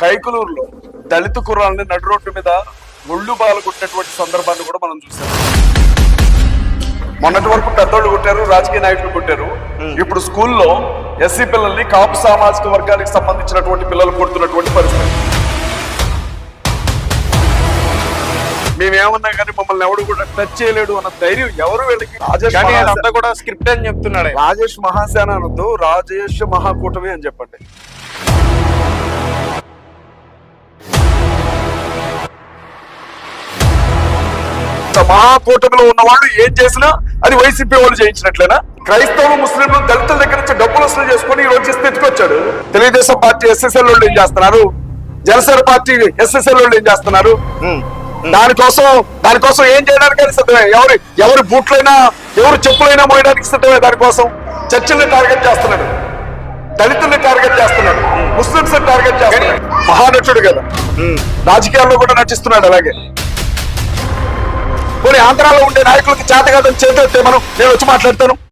కైకులూరులో దళిత కుర్రాలని నడు రోడ్డు మీద ఒళ్ళు బాలు కొట్టినటువంటి సందర్భాన్ని కూడా మనం చూసాం మొన్నటి వరకు పెద్దోళ్ళు కొట్టారు రాజకీయ నాయకులు కొట్టారు. ఇప్పుడు స్కూల్లో ఎస్సీ పిల్లల్ని కాపు సామాజిక వర్గానికి సంబంధించినటువంటి పిల్లలు కొడుతున్నటువంటి పరిస్థితి. మేమేమన్నా కానీ మమ్మల్ని ఎవడు కూడా టచ్ చేయలేడు అన్న ధైర్యం ఎవరు వీళ్ళకి? రాజేష్ అదంతా కూడా స్క్రిప్ట్ అని చెప్తున్నాడు. రాజేష్ మహాసేన అనొద్దు రాజేష్ మహాకూటమి అని చెప్పండి. మహాకూటమిలో ఉన్న వాళ్ళు ఏం చేసినా అది వైసీపీ వాళ్ళు చేయించినట్లేనా? క్రైస్తవులు ముస్లింలు దళితుల దగ్గర నుంచి డబ్బులు వసూలు చేసుకుని ఈ రోజు ఎత్తుకొచ్చాడు తెలుగుదేశం పార్టీ ఎస్ఎస్ఎల్ వాళ్ళు ఏం చేస్తున్నారు? జనసేన పార్టీ ఎస్ఎస్ఎల్ వాళ్ళు ఏం చేస్తున్నారు. దానికోసం దానికోసం ఏం చేయడానికి సిద్ధమే. ఎవరు ఎవరు బూట్లైనా ఎవరు చెప్పులైనా మోయడానికి సిద్ధమే దానికోసం? చర్చిల్ని టార్గెట్ చేస్తున్నాడు. దళితుల్ని టార్గెట్ చేస్తున్నాడు. ముస్లింస్ టార్గెట్ చేస్తున్నాడు. మహానటుడు కదా. రాజకీయాల్లో కూడా నటిస్తున్నాడు అలాగే. ఆంధ్రాలో ఉండే నాయకులకి చేత కాదని చేతే మనం నేను వచ్చి మాట్లాడతాను.